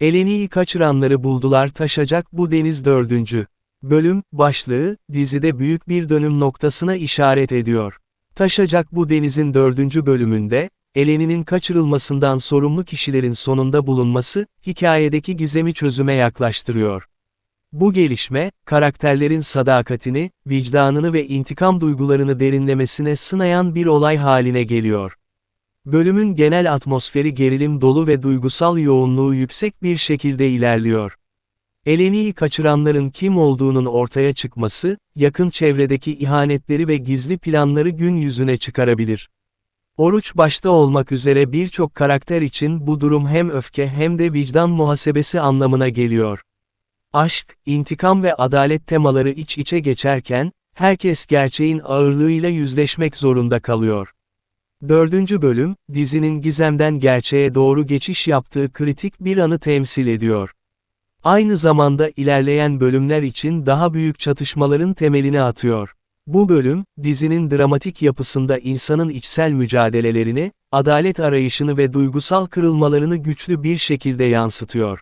Eleni'yi kaçıranları buldular taşacak bu deniz dördüncü. Bölüm, başlığı, dizide büyük bir dönüm noktasına işaret ediyor. Taşacak bu denizin dördüncü bölümünde, Eleni'nin kaçırılmasından sorumlu kişilerin sonunda bulunması, hikayedeki gizemi çözüme yaklaştırıyor. Bu gelişme, karakterlerin sadakatini, vicdanını ve intikam duygularını derinlemesine sınayan bir olay haline geliyor. Bölümün genel atmosferi gerilim dolu ve duygusal yoğunluğu yüksek bir şekilde ilerliyor. Eleni'yi kaçıranların kim olduğunun ortaya çıkması, yakın çevredeki ihanetleri ve gizli planları gün yüzüne çıkarabilir. Oruç başta olmak üzere birçok karakter için bu durum hem öfke hem de vicdan muhasebesi anlamına geliyor. Aşk, intikam ve adalet temaları iç içe geçerken, herkes gerçeğin ağırlığıyla yüzleşmek zorunda kalıyor. Dördüncü bölüm, dizinin gizemden gerçeğe doğru geçiş yaptığı kritik bir anı temsil ediyor. Aynı zamanda ilerleyen bölümler için daha büyük çatışmaların temelini atıyor. Bu bölüm, dizinin dramatik yapısında insanın içsel mücadelelerini, adalet arayışını ve duygusal kırılmalarını güçlü bir şekilde yansıtıyor.